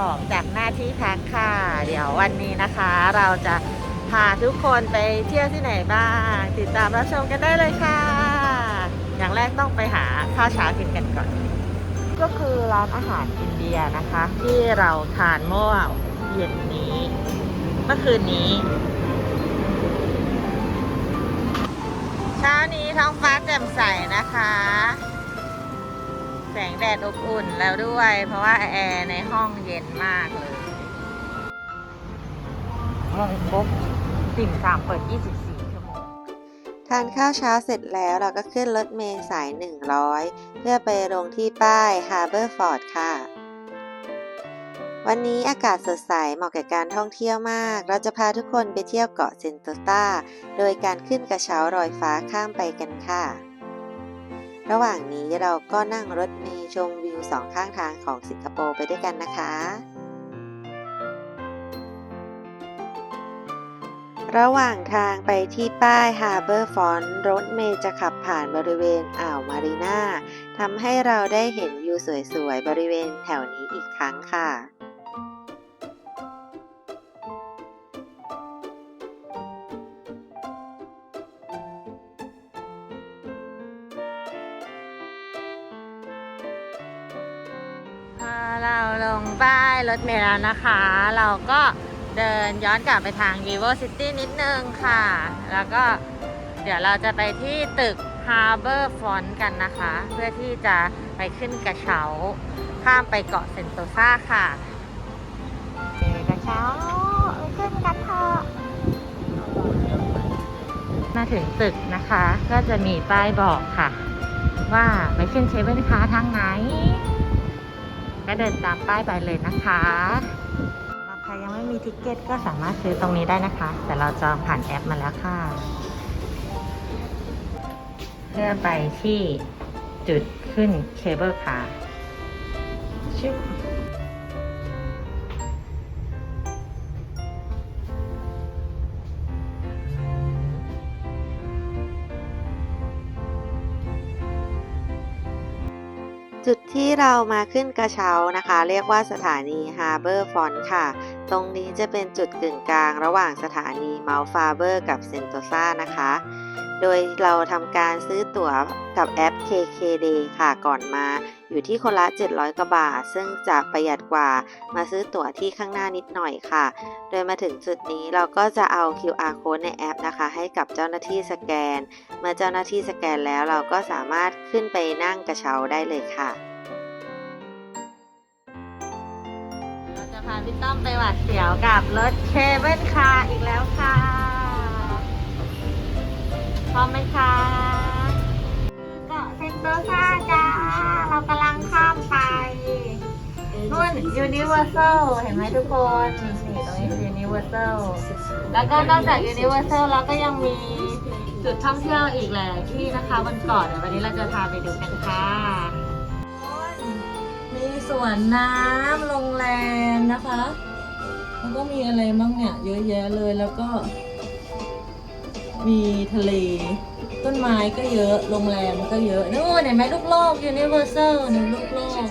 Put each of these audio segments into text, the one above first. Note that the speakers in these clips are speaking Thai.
ออกจากหน้าที่พักค่ะ เดี๋ยววันนี้นะคะ เราจะพาทุกคนไปเที่ยวที่ไหนบ้าง ติดตามรับชมกันได้เลยค่ะ อย่างแรกต้องไปหาข้าวเช้ากินกันก่อน ก็คือร้านอาหารอินเดียนะคะ ที่เราทานเมื่อเย็นนี้เมื่อคืนนี้เช้านี้ท้องฟ้าแจ่มใสนะคะแส งแดดอบอุ่นแล้วด้วย เพราะว่าแอร์ในห้องเย็นมากเลยห้องครบติ่มซำเปิด 24 ชั่วโมง ทานข้าวเช้าเสร็จแล้วเราก็ขึ้นรถเมล์สาย 100 เพื่อไปลงที่ป้าย Harbor Fort ค่ะ วันนี้อากาศสดใสเหมาะกับการท่องเที่ยวมาก เราจะพาทุกคนไปเที่ยวเกาะเซนโตตาโดยการขึ้นกระเช้าลอยฟ้าข้ามไปกันค่ะ ระหว่างนี้เราก็นั่งรถเมล์ชมวิวสองข้างทางของสิงคโปร์ไปด้วยกันนะคะ ระหว่างทางไปที่ป้าย Harbor Front รถเมล์จะขับผ่านบริเวณอ่าวมารีนาทำให้เราได้เห็นวิวสวยๆ บริเวณแถวนี้อีกครั้งค่ะ เราลงป้ายรถเมล์แล้วนะคะ เราก็เดินย้อนกลับไปทาง Vivo City นิดนึงค่ะ แล้วก็เดี๋ยวเราจะไปที่ตึก Harbor Front กันนะคะ เพื่อที่จะไปขึ้นกระเช้า ข้ามไปเกาะเซนโตซาค่ะเจอกระเช้าขึ้นกันเถอะมาถึงตึกนะคะ ก็จะมีป้ายบอกค่ะ ว่าไปขึ้นเชเว่นคาทางไหน ก็เดินตามป้ายไปเลยนะคะสำหรับใครยังไม่มีทิเก็ตก็สามารถซื้อตรงนี้ได้นะคะ แต่เราจองผ่านแอปมาแล้วค่ะ เพื่อไปที่จุดขึ้นเคเบิลคาร์ชิบ จุดที่เรามาขึ้นกระเช้านะคะ เรียกว่าสถานีฮาร์เบอร์ฟอนค่ะ ตรงนี้จะเป็นจุดกึ่งกลางระหว่างสถานีเมลฟาเบอร์กับเซนโตซานะคะ โดยเราทำการซื้อตั๋วกับแอป KKday ค่ะก่อนมาอยู่ที่คนละ 700 กว่าบาท ซึ่งจะประหยัดกว่ามาซื้อตั๋วที่ข้างหน้านิดหน่อยค่ะ โดยมาถึงจุดนี้เราก็จะเอา QR code ในแอปนะคะ ให้กับเจ้าหน้าที่สแกน เมื่อเจ้าหน้าที่สแกนแล้วเราก็สามารถขึ้นไปนั่งกระเช้าได้เลยค่ะเราจะพาพี่ต้อมไปหวัดเสียวกับรถเคเบิลคาร์อีกแล้วค่ะ พร้อมไหมคะเกาะเซนโตซาจ้า เรากำลังข้ามไปนู่นยูนิเวอร์แซลเห็นไหมทุกคนนี่ตรงนี้คือยูนิเวอร์แซลแล้วก็นอกจากยูนิเวอร์แซลเราก็ยังมีจุดท่องเที่ยวอีกหลายที่นะคะบนเกาะเดี๋ยววันนี้เราจะพาไปดูกันค่ะมีสวนน้ำโรงแรมนะคะแล้วก็มีอะไรบ้างเนี่ยเยอะแยะเลยแล้วก็ มีทะเล ต้นไม้ก็เยอะโรงแรมก็เยอะนู่นเห็นไหมลูกโลก Universal นี่ลูกโลก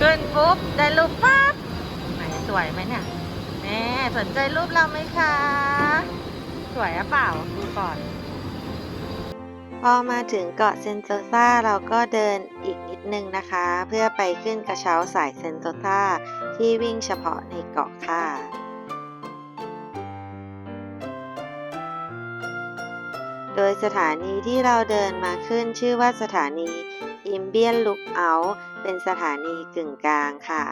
ขึ้นปุ๊บได้รูปปั๊บไหนสวยไหมเนี่ยแม่สนใจรูปเราไหมคะ สวยหรือเปล่าดูก่อนพอมาถึงเกาะเซนโตซาเราก็เดินอีกนิดนึงนะคะ เพื่อไปขึ้นกระเช้าสายเซนโตซาที่วิ่งเฉพาะในเกาะค่ะ โดยสถานีที่เราเดินมาขึ้นชื่อว่าสถานี i m b i a n Lookout เป็นสถานีกึ่งกลางค่ะ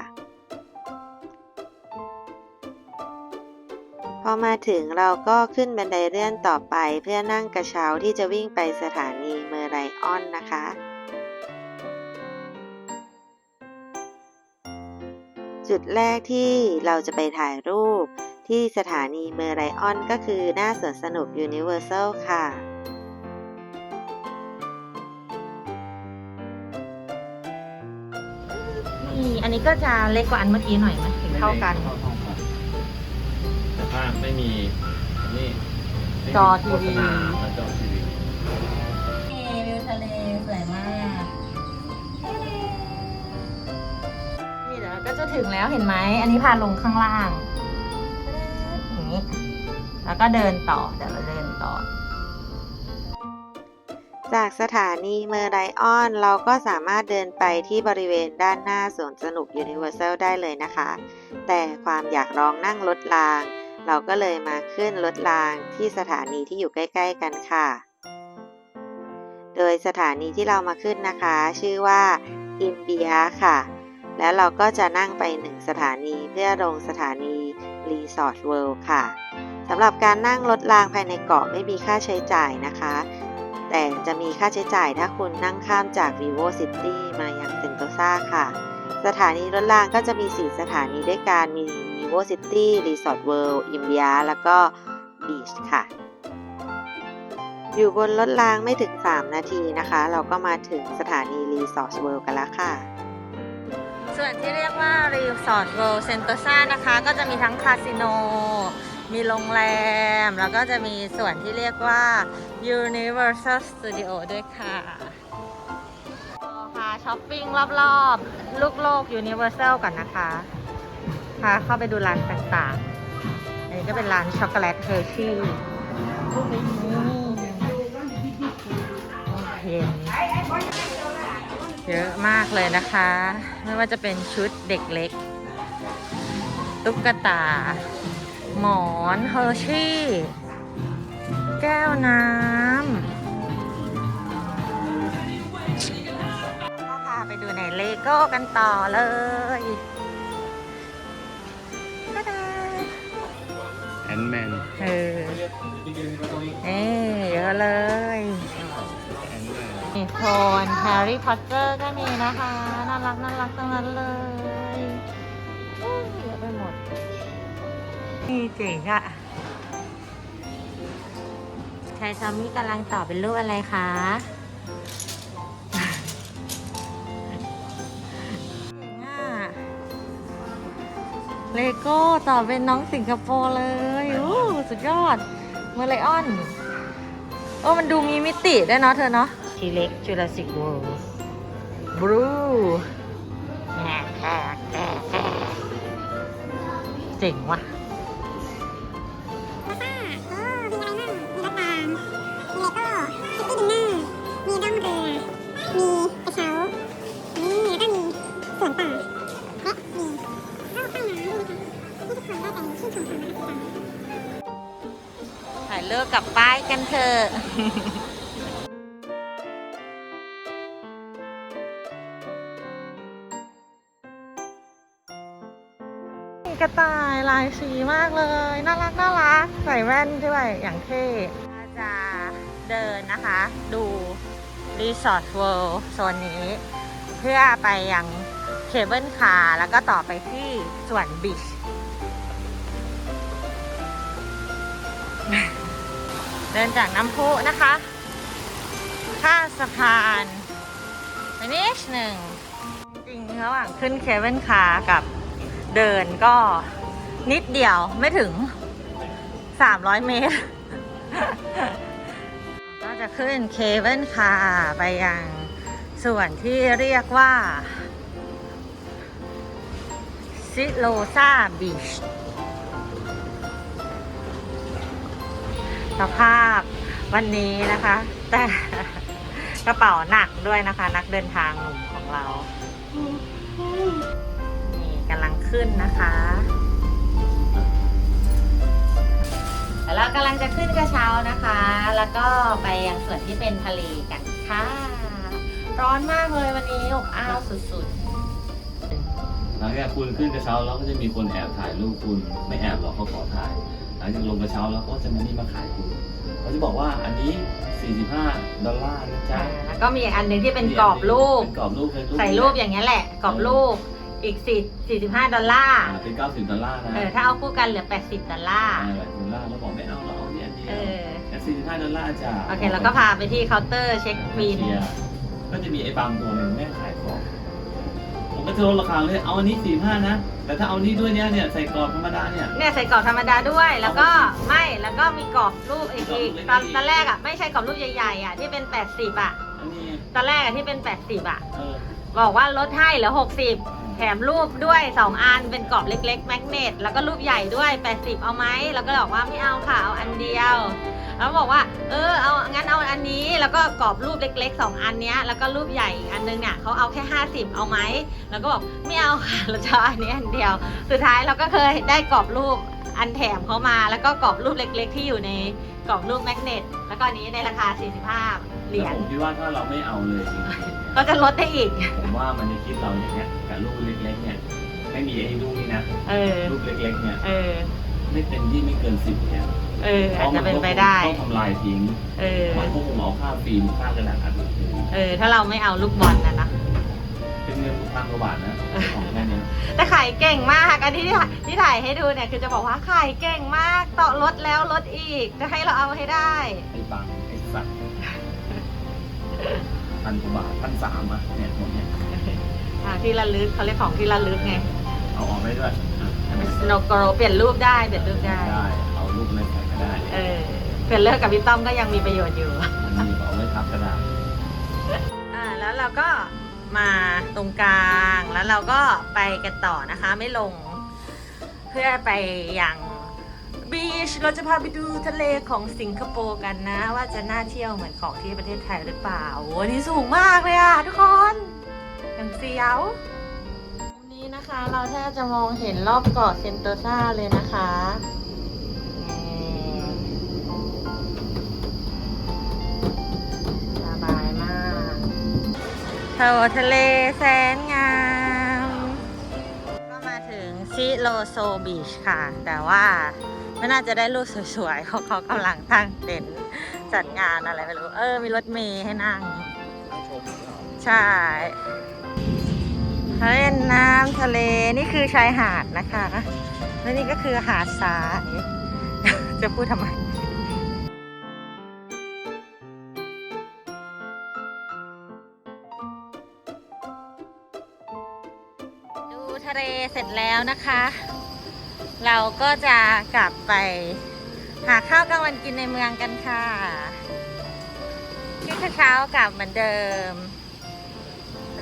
พอมาถึงเราก็ขึ้นบันไดเลื่อนต่อไปเพื่อนั่งกระเช้าที่จะวิ่งไปสถานีเมอร์ไรออนนะคะจุดแรกที่เราจะไปถ่ายรูปที่สถานีเมอร์ไรออนก็คือหน้าสวนสนุก Universal ค่ะ อันนี้ก็จะเล็กกว่าอันเมื่อกี้หน่อยไหมถึงเท่ากัน แต่ถ้าไม่มีนี่ไม่มีจอทีวี โฆษณาแล้วจอทีวีวิวทะเลสวยมาก นี่เดี๋ยวเราก็จะถึงแล้วเห็นไหม อันนี้พาลงข้างล่างอย่างนี้ แล้วก็เดินต่อ เดี๋ยวเราเดินต่อ จากสถานีเมอร์ไดออนเราก็สามารถเดินไปที่บริเวณด้านหน้าสวนสนุก Universal ได้เลยนะคะ แต่ความอยากลองนั่งรถราง เราก็เลยมาขึ้นรถรางที่สถานีที่อยู่ใกล้ ๆ กันค่ะ โดยสถานีที่เรามาขึ้นนะคะ ชื่อว่าอิมเบียค่ะ แล้วเราก็จะนั่งไปหนึ่งสถานีเพื่อลงสถานีรีสอร์ทเวิลด์ค่ะสำหรับการนั่งรถรางภายในเกาะไม่มีค่าใช้จ่ายนะคะ แต่จะมีค่าใช้จ่ายถ้าคุณนั่งข้ามจาก Vivo City มายังเซนโตซาค่ะ สถานีรถรางก็จะมี 4 สถานีด้วยกันมี Vivo City Resort World อิมเบียแล้วก็ Beach ค่ะ อยู่บนรถรางไม่ถึง 3 นาทีนะคะ เราก็มาถึงสถานี Resort World กันแล้วค่ะส่วนที่เรียกว่า Resort World Sentosa นะคะ ก็จะมีทั้งคาสิโน มีโรงแรม แล้วก็จะมีส่วนที่เรียกว่า Universal Studio ด้วยค่ะพาช้อปปิ้งรอบๆ ลูกโลก Universal ก่อนนะคะพาเข้าไปดูร้านต่างๆ อันนี้ก็เป็นร้านช็อกโกแลตเฮอร์ชี่เห็นเยอะมากเลยนะคะ ไม่ว่าจะเป็นชุดเด็กเล็ก ตุ๊กตา หมอนเฮอร์ชี่ แก้วน้ำก็พาไปดูในเลโก้กันต่อเลยตาดาแอนแมนเออเอ้เยอะเลยแอนแมนมีโทนแฮร์รี่พอตเตอร์ก็มีนะคะ น่ารักน่ารักทั้งนั้นเลย นี่เจ๋งอะชายซอมมี่กำลังตอบเป็นรูปอะไรคะเจ๋งอะเลโก้ต่อเป็นน้องสิงคโปร์เลยอู้สุดยอดเมอร์ไลออนโอ้มันดูมีมิติด้วยเนาะเธอเนาะทีเล็กจูราสิกเวิลด์บลูเจ๋งว่ะ ป่าและมีเข้าข้างน้ำด้วยนะคะที่ทุกคนได้ไปชื่นชมความน่ารักกันถ่ายเลิกกลับป้ายกันเถอะกระต่ายลายสีมากเลย น่ารักน่ารักใส่แว่นด้วยอย่างเท่จะเดินนะคะ ดูรีสอร์ทเวิลด์โซนนี้ เพื่อไปยัง เคเบิลคาร์แล้วก็ต่อไปที่สวนบีชเดินจากน้ำพุนะคะ ข้ามสะพานไปนิดหนึ่ง จริงระหว่างขึ้นเคเบิลคาร์กับเดินก็นิดเดียวไม่ถึง 300 เมตร ก็จะขึ้นเคเบิลคาร์ไปยังส่วนที่เรียกว่า ซิโลซาบีชสภาพวันนี้นะคะ แต่กระเป๋าหนักด้วยนะคะ นักเดินทางหนุ่มของเรา นี่กำลังขึ้นนะคะแล้วเรากำลังจะขึ้นกระเช้านะคะ แล้วก็ไปยังส่วนที่เป็นทะเลกันค่ะ ร้อนมากเลยวันนี้อบอ้าวสุดห ลังจากคุณขึ้นกระเช้าแล้วก็จะมีคนแอบถ่ายรูปคุณไม่แอบหรอกเขาขอถ่าย หลังจากลงกระเช้าแล้วก็จะมานี่มาขายคุณเขาจะบอกว่าอันนี้ 45 ดอลลาร์นะๆจ๊ะอ่าแล้วก็มีอันหนึงที่เป็นกรอบรูป เป็นกรอบรูปเป็นใส่รูปอย่างเงี้ยแหละ กรอบรูป อีก4 45 ดอลลาร์ อ่าเป็น 90 ดอลลาร์นะเออ ถ้าเอาคู่กันเหลือ 80 ดอลลาร์ อ่าแบบดอลลาร์แล้วบอกไม่เอาเราเอาเนี่ยอันเดียเอวอแค่45 ดอลลาร์จ้ะโอเค แล้วก็พาไปที่เคาน์เตอร์เช็คบินเชียร์ก็จะมีไอ้บางตัวหนึ่งแม่งขายของผม ก็จะลดราคาเลยเอาอันนี้45นะ แต่ถ้าเอานี้ด้วยเนี้ยเนี่ยใส่กรอบธรรมดาเนี่ย เนี่ยใส่กรอบธรรมดาด้วย แล้วก็ไม่แล้วก็มีกรอบรูปอีกอีกตอนตอนแรกอะไม่ใช่กรอบรูปใหญ่ๆอะที่เป็น 80 อะอันนี้ตอนแรกอะที่เป็น 80 อะเออบอกว่าลดให้เหลือ 60อืมแถมรูปด้วย 2 อันเป็นกรอบเล็กๆ แมกเนตแล้วก็รูปใหญ่ด้วย 80 เอาไหมแล้วก็บอกว่าไม่เอาค่ะเอาอันเดียว แล้วบอกว่า เออเอางั้นเอาอันนี้แล้วก็กรอบรูปเล็กๆ 2 อันเนี้ยแล้วก็รูปใหญ่อีกอันนึงเนี่ยเขาเอาแค่ 50 เอาไหมแล้วก็บอกไม่เอาค่ะเราจะเอาอันนี้อันเดียว สุดท้ายเราก็เคยได้กรอบรูปอันแถมเขามาแล้วก็กรอบรูปเล็ก ๆ ที่อยู่ในกรอบรูปแมกเนตแล้วก็อันนี้ในราคา 45 เหรียแล้ญวผมคิดว่าถ้าเราไม่เอาเลยจริงๆก็จะลดได้อีก ผมว่ามันจะคิดเราอย่างเงี้ยกับลูกเล็กๆเนี่ยไม่มีไอ้ลูกนี่นะเออลูกเล็กๆเนี่ยเออไม่เต็มที่ไม่เกินสิบเนี่ย เอออาจจะเป็นไปได้ ต้องทำลายทิ้งเออ มันคงเอาค่าฟิล์มค่ากระดาษอัดทิ้งเออ ถ้าเราไม่เอาลูกบอลนะนะเป็นเงินพันกว่าบาทนะของแค่เนี้ยแต่ขายเก่งมากอันที่ถ่ายที่ถ่ายให้ดูเนี่ยคือจะบอกว่าขายเก่งมากต่อลดแล้วลดอีกจะให้เราเอาให้ได้ไอ้บังไอ้สัตว์พันกว่าบาทพันสามอะเนี่ยหมดเนี่ยอ่าที่ระลึกเขาเรียกของที่ระลึกไงเอาออกได้ด้วยอะโนโกโรเปลี่ยนรูปได้เปลี่ยนรูปได้ได้เอาลูกเล็กใส่ ก็ได้เออเปลี่ยนเลิกกับพี่ต้อมก็ยังมีประโยชน์อยู่ มันมีเอาไว้ทับกระดาษอ่าแล้วเราก็มาตรงกลางแล้วเราก็ไปกันต่อนะคะไม่ลง เพื่อไปอย่างบีชเราจะพาไปดูทะเลของสิงคโปร์กันนะ ว่าจะน่าเที่ยวเหมือนของที่ประเทศไทยหรือเปล่าโอ้นี่สูงมากเลยอะทุกคนอย่างเสียวตรงนี้นะคะ เราแทบจะมองเห็นรอบเกาะเซนโตซาเลยนะคะ เทาทะเลแสนงาม ก็มาถึงซิโลโซบีชค่ะ แต่ว่าไม่น่าจะได้รูปสวยๆเพราะเขากำลังตั้งเต็นท์จัดงานอะไรไม่รู้ เออ มีรถเมย์ให้นั่ง ใช่เล่นน้ำทะเลนี่คือชายหาดนะคะ และนี่ก็คือหาดทรายจะพูดทำไม เสร็จแล้วนะคะ เราก็จะกลับไปหาข้าวกลางวันกินในเมืองกันค่ะที่เช้ากลับเหมือนเดิม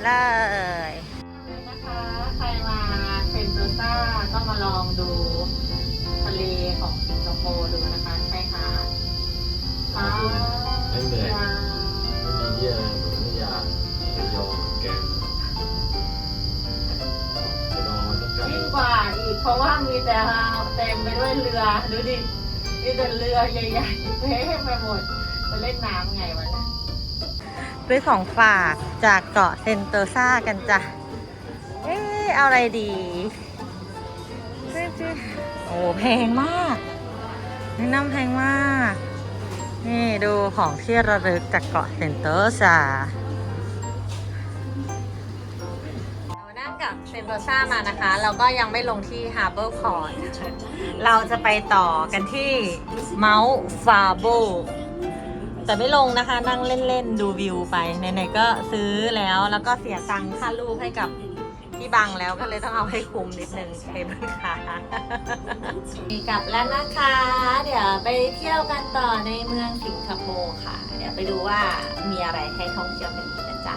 เลยนะคะใครมา แต่เรือใหญ่ๆเต็มไปหมดจะเล่นน้ำไงวะเนี่ยซื้อของฝากจากเกาะเซนโตซากันจ้ะ เอ๊ะเอาอะไรดีซื้อๆโอ้แพงมากแนะนำแพงมาก นี่ดูของที่ระลึกจากเกาะเซนโตซา กับเซนโตซามานะคะ เราก็ยังไม่ลงที่ฮาร์เบอร์พอร์เราจะไปต่อกันที่เมาส์ฟาโบแต่ไม่ลงนะคะนั่งเล่นๆ ดูวิวไปไหนๆก็ซื้อแล้วแล้วก็เสียตังค่าลูกให้กับพี่บังแล้วก็เลยต้องเอาให้คุ้มนิดนึงเคเบิลค่ะกลับแล้วนะคะ เดี๋ยวไปเที่ยวกันต่อในเมืองสิงคโปร์ค่ะ เดี๋ยวไปดูว่ามีอะไรให้ท่องเที่ยวกันอีกนะจ๊ะ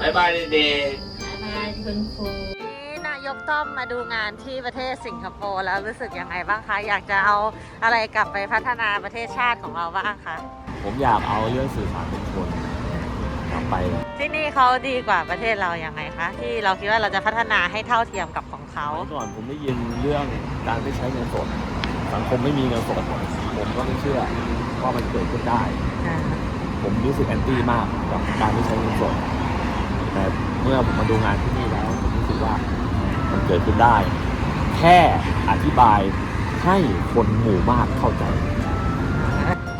บายบายเด็ก มาคุณครูนี่นายกต้อมมาดูงานที่ประเทศสิงคโปร์แล้วรู้สึกยังไงบ้างคะ อยากจะเอาอะไรกลับไปพัฒนาประเทศชาติของเราบ้างคะ ผมอยากเอาเรื่องสื่อสารมวลชนกลับไป ที่นี่เขาดีกว่าประเทศเรายังไงคะ ที่เราคิดว่าเราจะพัฒนาให้เท่าเทียมกับของเขาเมื่อก่อนผมได้ยินเรื่องการไม่ใช้เงินสดสังคมไม่มีเงินสดผมก็ไม่เชื่อว่ามันเกิดขึ้นได้อ่าผมรู้สึกแอนตี้มากกับการไม่ใช้เงินสดแต่เมื่อผมมาดูงานที่นี่แล้วผมรู้สึกว่ามันเกิดขึ้นได้ แค่อธิบายให้คนหมู่มากเข้าใจ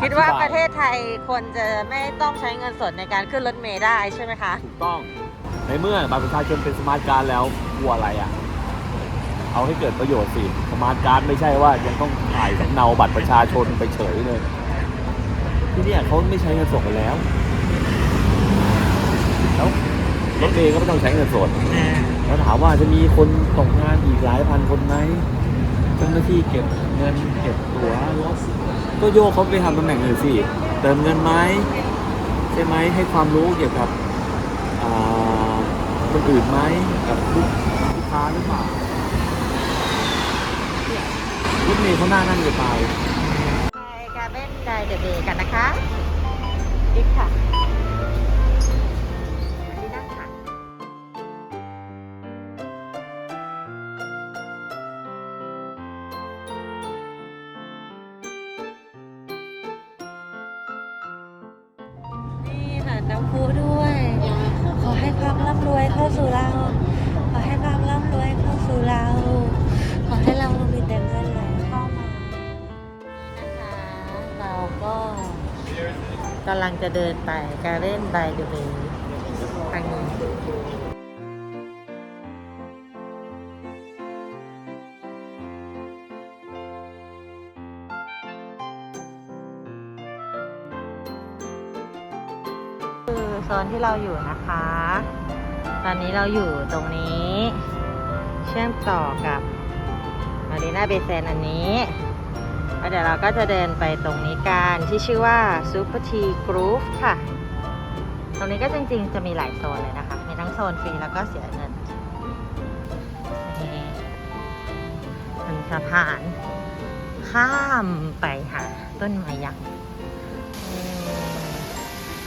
คิดว่าประเทศไทยควรจะไม่ต้องใช้เงินสดในการขึ้นรถเมล์ได้ใช่ไหมคะ ถูกต้อง ในเมื่อบัตรประชาชนเป็นสมาร์ทการ์ดแล้วกลัวอะไรอะ เอาให้เกิดประโยชน์สิ สมาร์ทการ์ดไม่ใช่ว่ายังต้องถ่ายสำเนาบัตรประชาชนไปเฉยเลย ที่เนี่ยเขาไม่ใช้เงินสดกันแล้วแล้ว รถเมย์ก็ไม่ต้องใช้เงินสดแล้วถามว่าจะมีคนตกงานอีกหลายพันคนไหมเจ้าหน้าที่เก็บเงินเก็บตั๋วรถก็โยกเขาไปทำตำแหน่งอื่นสิเติมเงินไหมใช่ไหมให้ความรู้เกี่ยวกับอ่าคนอื่นไหมกับลูกลูกค้าหรือเปล่าเนี่ยรถเมย์เขาหน้านั่นจะตายไปกาเบนไดเดอะเบย์กันนะคะดิฟค่ะ จะเดินไปการเล่นไบเดเบย์ทางนี้คือโซนที่เราอยู่นะคะ ตอนนี้เราอยู่ตรงนี้ เชื่อมต่อกับมารีนาเบเซนอันนี้ แล้วเดี๋ยวเราก็จะเดินไปตรงนี้กันที่ชื่อว่า Super T Groove ค่ะ ตรงนี้ก็จริงๆ จะมีหลายโซนเลยนะคะ มีทั้งโซนฟรีแล้วก็เสียเงินนี่เป็นสะพาน ข้ามไปหาต้นไม้ยักษ์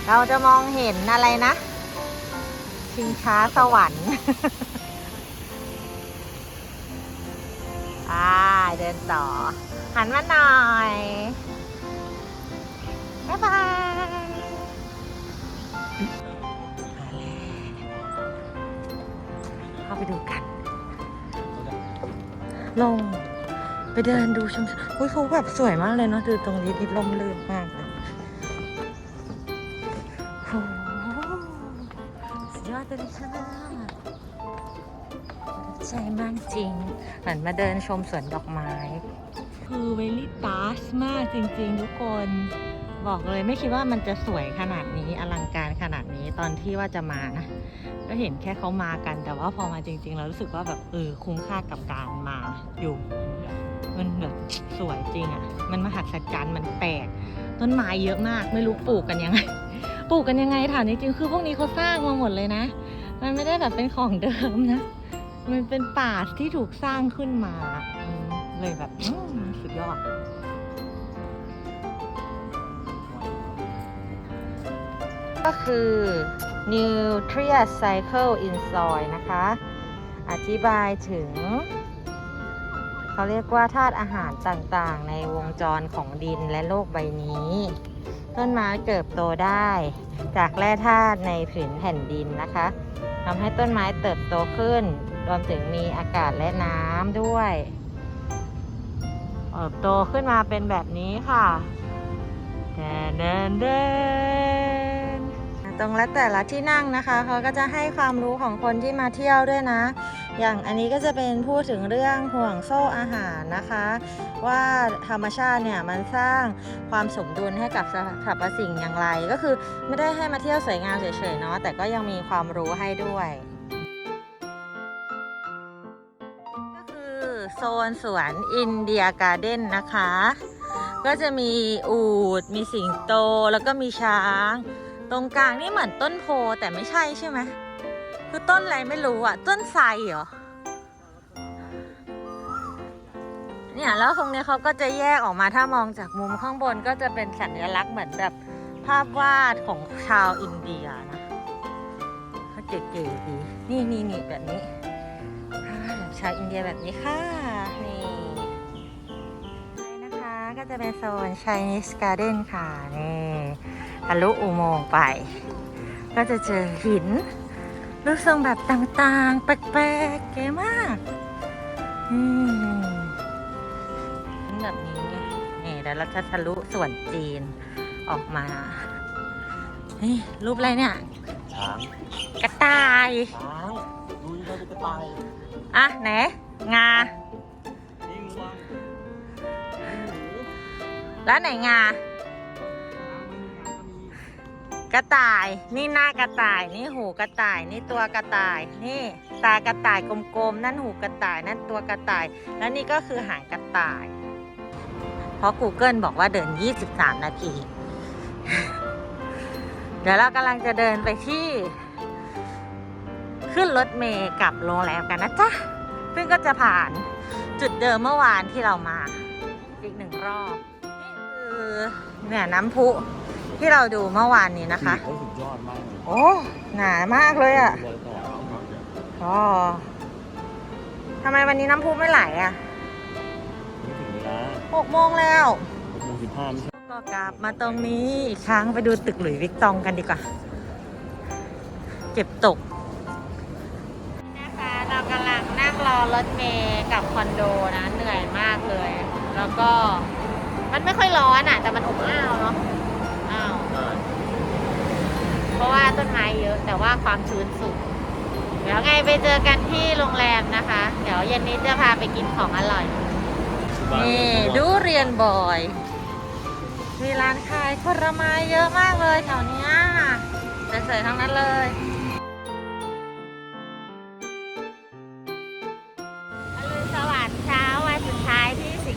เราจะมองเห็นอะไรนะ ชิงช้าสวรรค์อ่าเดินต่อ หันมาหน่อย บ๊ายบายเข้าไปดูกัน ลง ไปเดินดูชมอุ้ยเขาแบบสวยมากเลยเนาะดูตรงนี้ที่ลมลื่นมากเลยโอ้โหสุดยอดเลยค่ะใจมากจริง เหมือนมาเดินชมสวนดอกไม้ คือเวลี่ตาสมากจริงๆ ทุกคน บอกเลยไม่คิดว่ามันจะสวยขนาดนี้อลังการขนาดนี้ตอนที่ว่าจะมานะ ก็เห็นแค่เขามากัน แต่ว่าพอมาจริงๆเรารู้สึกว่าแบบเออคุ้มค่ากับการมาอยู่ มันแบบสวยจริงอะ่ะ มันมหัศจรรย์มันแปลกต้นไม้เยอะมาก ไม่รู้ปลูกกันยังไง ปลูกกันยังไงถามจริงๆคือพวกนี้เขาสร้างมาหมดเลยนะ มันไม่ได้แบบเป็นของเดิมนะ มันเป็นป่าที่ถูกสร้างขึ้นมา เลยแบบอืมสุดยอดก็คือ Nutrient Cycle in Soil นะคะ อธิบายถึง เขาเรียกว่าธาตุอาหารต่างๆ ในวงจรของดินและโลกใบนี้ ต้นไม้เติบโตได้ จากแร่ธาตุในผืนแผ่นดินนะคะทำให้ต้นไม้เติบโตขึ้น รวมถึงมีอากาศและน้ำด้วย เติบโตขึ้นมาเป็นแบบนี้ค่ะเดินเดินเดินตรงและแต่ละที่นั่งนะคะเขาก็จะให้ความรู้ของคนที่มาเที่ยวด้วยนะ อย่างอันนี้ก็จะเป็นพูดถึงเรื่องห่วงโซ่อาหารนะคะ ว่าธรรมชาติเนี่ยมันสร้างความสมดุลให้กับสรรพสิ่งอย่างไร ก็คือไม่ได้ให้มาเที่ยวสวยงามเฉยๆเนาะแต่ก็ยังมีความรู้ให้ด้วย โซนสวนอินเดียการ์เด้นนะคะ ก็จะมีอูดมีสิงโตแล้วก็มีช้าง ตรงกลางนี่เหมือนต้นโพแต่ไม่ใช่ใช่ไหมคือต้นอะไรไม่รู้อะต้นไทรเหรอเนี่ยแล้วตรงนี้เขาก็จะแยกออกมาถ้ามองจากมุมข้างบนก็จะเป็นสัญลักษณ์เหมือนแบบภาพวาดของชาวอินเดียนะเขาเก๋ๆดีนี่นี่นี่แบบนี้ ชาวอินเดียแบบนี้ค่ะนี่นี่นะคะก็จะเป็นโซน Chinese Garden ค่ะ นี่ทะลุอุโมงค์ไป ก็จะเจอหิน รูปทรงแบบต่างๆ แปลกๆ เก๋มากอืมแบบนี้ไงนี่เดี๋ยวเราจะทะลุส่วนจีนออกมา นี่รูปอะไรเนี่ย ช้าง กระต่ายช้างดูยังไงเป็นกระต่าย อะไหนงา นี่งวงแล้วไหนงา กระต่าย นี่หน้ากระต่าย นี่หูกระต่าย นี่ตัวกระต่าย นี่ตากระต่ายกลมๆ นั่นหูกระต่าย นั่นตัวกระต่าย แล้วนี่ก็คือหางกระต่าย เพราะ Google บอกว่าเดิน 23 นาที เดี๋ยวเรากำลังจะเดินไปที่ ขึ้นรถเมล์กลับโรงแรมกันนะจ๊ะ ซึ่งก็จะผ่านจุดเดิมเมื่อวานที่เรามาอีกหนึ่งรอบ นี่คือเนี่ยน้ำพุที่เราดูเมื่อวานนี้นะคะ เขาสุดยอดมากเลยโอ้หนามากเลยอะ่ะรอยต่ออ๋อทำไมวันนี้น้ำพุไม่ไหลอะ่ะไม่ถึงเวลาหกโมงแล้ว หกโมงสิบห้าไม่ใช่ก็กลับมาตรงนี้อีกครั้งไปดูตึกหลุยส์วิกตองกันดีกว่า เก็บตก รอรถเมย์กับคอนโดนะเหนื่อยมากเลย แล้วก็มันไม่ค่อยร้อนอะ แต่มันอบอ้าวเนาะอ้าวเพราะว่าต้นไม้เยอะ แต่ว่าความชื้นสูงเดี๋ยวไงไปเจอกันที่โรงแรมนะคะ เดี๋ยวเย็นนี้จะพาไปกินของอร่อยนี่ดูเรียนบอย มีร้านขายผลไม้เยอะมากเลยแถวเนี้ยสวยๆทั้งนั้นเลย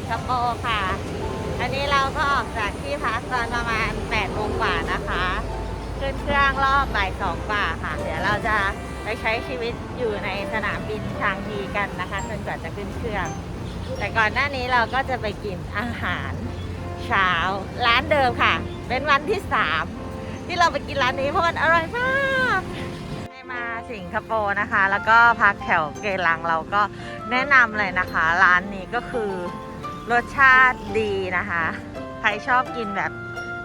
สิงคโปร์ค่ะ อันนี้เราก็ออกจากที่พักตอนประมาณ8โมงกว่านะคะ ขึ้นเครื่องรอบบ่ายสองกว่าค่ะ เดี๋ยวเราจะไปใช้ชีวิตอยู่ในสนามบินชางฮีกันนะคะจนกว่าจะขึ้นเครื่อง แต่ก่อนหน้านี้เราก็จะไปกินอาหารเช้าร้านเดิมค่ะ เป็นวันที่สามที่เราไปกินร้านนี้เพราะมันอร่อยมากมาสิงคโปร์นะคะ แล้วก็พักแถวเกลังเราก็แนะนำเลยนะคะ ร้านนี้ก็คือ รสชาติดีนะคะ ใครชอบกินแบบ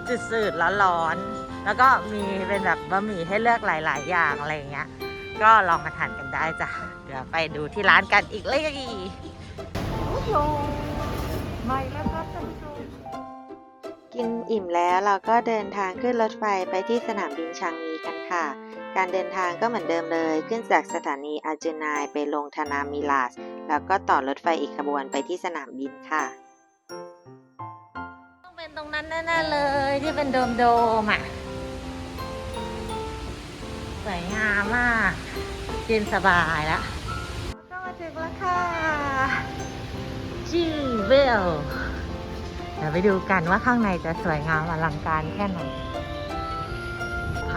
จืดๆร้อนๆแล้วก็มีเป็นแบบบะหมี่ให้เลือกหลาย ๆ อย่างอะไรเงี้ย ก็ลองมาทานกันได้จ้ะ เดี๋ยวไปดูที่ร้านกันอีกเลยไม่แล้วครับท่านผู้ชมกินอิ่มแล้วเราก็เดินทางขึ้นรถไฟไปที่สนามบินชางงีกันค่ะ การเดินทางก็เหมือนเดิมเลย ขึ้นจากสถานีอาจูนายไปลงธนามิลาส แล้วก็ต่อรถไฟอีกขบวนไปที่สนามบินค่ะ ต้องเป็นตรงนั้นแน่ๆเลยที่เป็นโดมโดมอะ สวยงามมากกินสบายแล้วก็มาถึงแล้วค่ะจีเวลเดี๋ยวไปดูกันว่าข้างในจะสวยงามอลังการแค่ไหน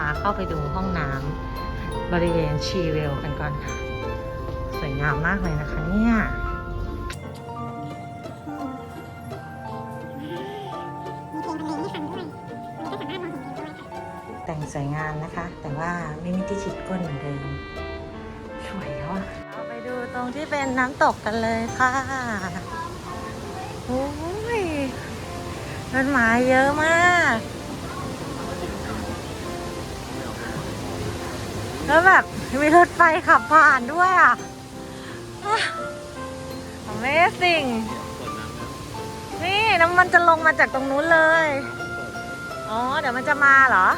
าเข้าไปดูห้องน้ำบริเวณชีเวลกันก่อนค่ะ สวยงามมากเลยนะคะเนี่ยมีเพลงบรรเลงให้ฟังด้วยก็สามารถมองเห็นวิวด้ค่ะแต่งสวยงามนะคะ แต่ว่าไม่มีที่ชิดก้นเหมือนเดิมสวยแล้วอะเราไปดูตรงที่เป็นน้ำตกกันเลยค่ะโอ้ยต้นไม้เยอะมาก แล้วแบบมีรถไฟขับผ่านด้วยอะ Amazing นี่น้ำมันจะลงมาจากตรงนู้นเลย อ๋อ เดี๋ยวมันจะมาเหรอ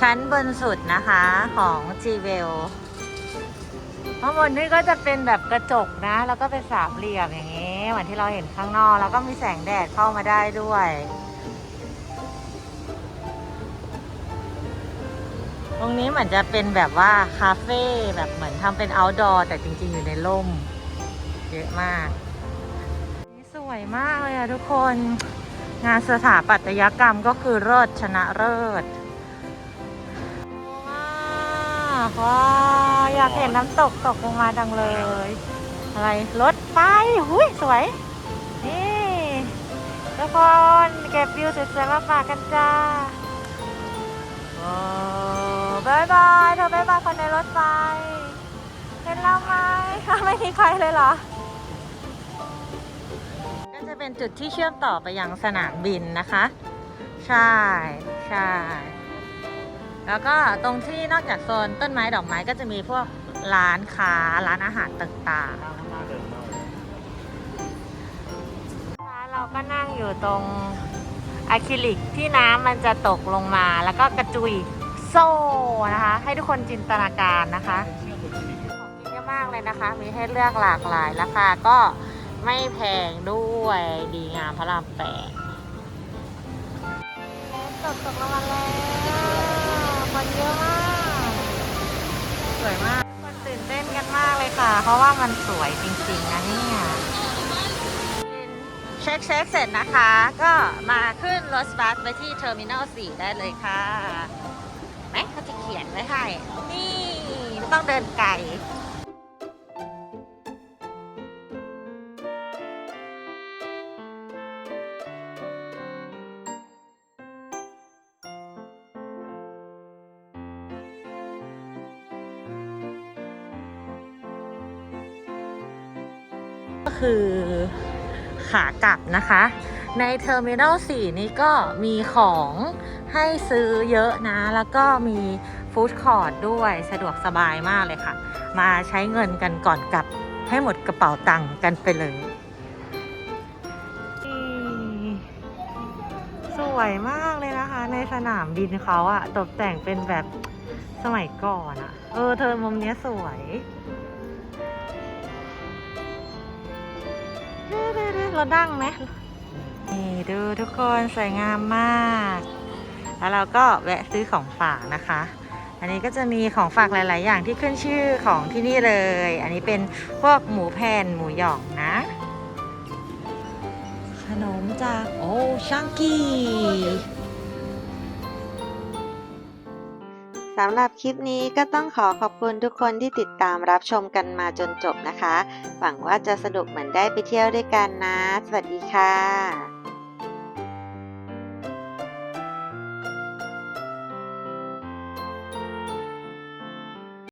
ชั้นบนสุดนะคะของจีเวลข้างบนนี่ก็จะเป็นแบบกระจกนะ แล้วก็เป็นสามเหลี่ยมอย่างนี้เหมือนที่เราเห็นข้างนอก แล้วก็มีแสงแดดเข้ามาได้ด้วย ตรงนี้เหมือนจะเป็นแบบว่าคาเฟ่แบบเหมือนทำเป็น outdoor แต่จริง ๆ อยู่ในร่ม เยอะมากนี่สวยมากเลยอะทุกคน งานสถาปัตยกรรมก็คือเลิศชนะเลิศ วว้าอยากเห็นน้ำตกตกลงมาดังเลย อะไรรถไฟหุยสวย นี่ทุกคนเก็บวิวสวยๆมาฝากกันจ้าโอ้บายบายเธอบายบายคนในรถไฟเห็นเราไหมไม่มีใครเลยเหรอ ก็จะเป็นจุดที่เชื่อมต่อไปยังสนามบินนะคะ ใช่ใช่ แล้วก็ตรงที่นอกจากโซนต้นไม้ดอกไม้ก็จะมีพวกร้านค้าร้านอาหารต่างๆเราก็นั่งอยู่ตรงอะคริลิกที่น้ำมันจะตกลงมา แล้วก็กระจุยโซ่นะคะ ให้ทุกคนจินตนาการนะคะของกินเยอะมากเลยเลยนะคะ มีให้เลือกหลากหลายราคาก็ไม่แพงด้วยดีงามพระรามแปดตกตกลงมาแล้ว คนเยอะมาก สวยมาก คนตื่นเต้นกันมากเลยค่ะ เพราะว่ามันสวยจริงๆนะเนี่ยเช็คเช็คเสร็จนะคะ ก็มาขึ้นรถบัสไปที่เทอร์มินอล4ได้เลยค่ะแม็กเขาจะเขียนไว้ให้ นี่ ต้องเดินไกลากลับนะคะ ในเทอร์มินอล4นี้ก็มีของให้ซื้อเยอะนะ แล้วก็มีฟู้ดคอร์ทด้วยสะดวกสบายมากเลยค่ะ มาใช้เงินกันก่อนกลับให้หมดกระเป๋าตังค์กันไปเลยสวยมากเลยนะคะ ในสนามบินเขาอะตกแต่งเป็นแบบสมัยก่อนอะเออ เธอมุมเนี้ยสวย เราดังไหมนี่ดูทุกคนสวยงามมาก แล้วเราก็แวะซื้อของฝากนะคะ อันนี้ก็จะมีของฝากหลาย ๆ อย่างที่ขึ้นชื่อของที่นี่เลย อันนี้เป็นพวกหมูแผ่นหมูหยองนะ ขนมจากโอ้ชังกี้ สำหรับคลิปนี้ก็ต้องขอขอบคุณทุกคนที่ติดตามรับชมกันมาจนจบนะคะ หวังว่าจะสนุกเหมือนได้ไปเที่ยวด้วยกันนะ สวัสดีค่ะ